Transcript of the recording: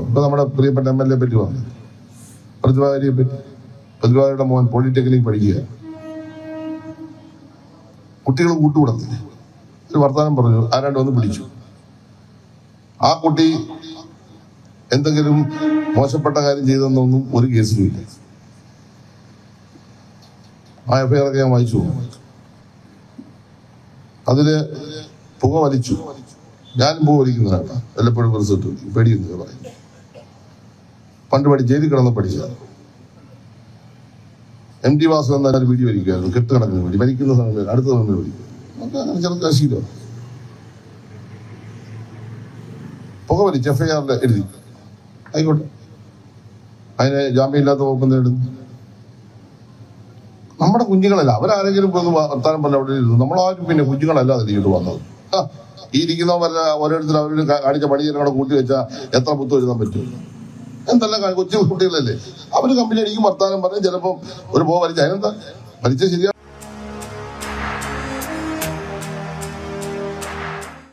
ഇപ്പൊ നമ്മുടെ പ്രിയപ്പെട്ട എം എൽ എ പറ്റി പറഞ്ഞു. പ്രതിഭാകരിയെ പറ്റി. പ്രതിഭാകരിയുടെ മോൻ പോളിടെക്നിക് പഠിക്കുക. കുട്ടികൾ കൂട്ടുകൂടത്തില്ലേ? ഒരു വർത്തമാനം പറഞ്ഞു. ആരാണ്ട് വന്ന് പിടിച്ചു. ആ കുട്ടി എന്തെങ്കിലും മോശപ്പെട്ട കാര്യം ചെയ്തെന്നൊന്നും ഒരു കേസിലുമില്ല ആ എഫ്ഐആർ ഒക്കെ ഞാൻ വായിച്ചു. അതിൽ പുക വലിച്ചു. ഞാനും പുക വലിക്കുന്നതാണ് വല്ലപ്പോഴും റിസൾട്ട് പേടിയൊന്നും പറയും. പണ്ട് പഠി ജയിലിൽ കിടന്ന് പഠിച്ചതാണ്. എം ടി വാസു എന്നാൽ വീഡിയോ കെട്ട് കെട്ടുകണക്കിന് വേണ്ടി മരിക്കുന്ന സമയത്ത് അടുത്ത സമയം വലിക്കും നമുക്ക് അങ്ങനെ ചെറുക്കാൻ ശീലം. പുക വലിച്ച് എഫ്ഐആറിൽ എഴുതി. ആയിക്കോട്ടെ. അതിന് ജാമ്യമില്ലാത്ത വകുപ്പ് നേടുന്നു നമ്മുടെ കുഞ്ഞുങ്ങളല്ല അവരാരെങ്കിലും ഇപ്പൊ വർത്താനം പറഞ്ഞ അവിടെ ഇരുന്നു നമ്മളാരും പിന്നെ കുഞ്ഞുങ്ങളല്ല ഇട്ട് വന്നത്. ഈ ഇരിക്കുന്നവരെ ഓരോരുത്തർ അവരുടെ കാണിച്ച പണിയെ കൂട്ടി വെച്ചാൽ എത്ര പുത്തു എഴുതാൻ പറ്റും? എന്തെല്ലാം കൊച്ചു കുട്ടികളല്ലേ? അവർ കമ്പനി അടിക്കും വർത്താനം പറഞ്ഞ് ചിലപ്പോ ഒരു പോ വലിച്ച അതിനെന്താ? വലിച്ച ശരിയാ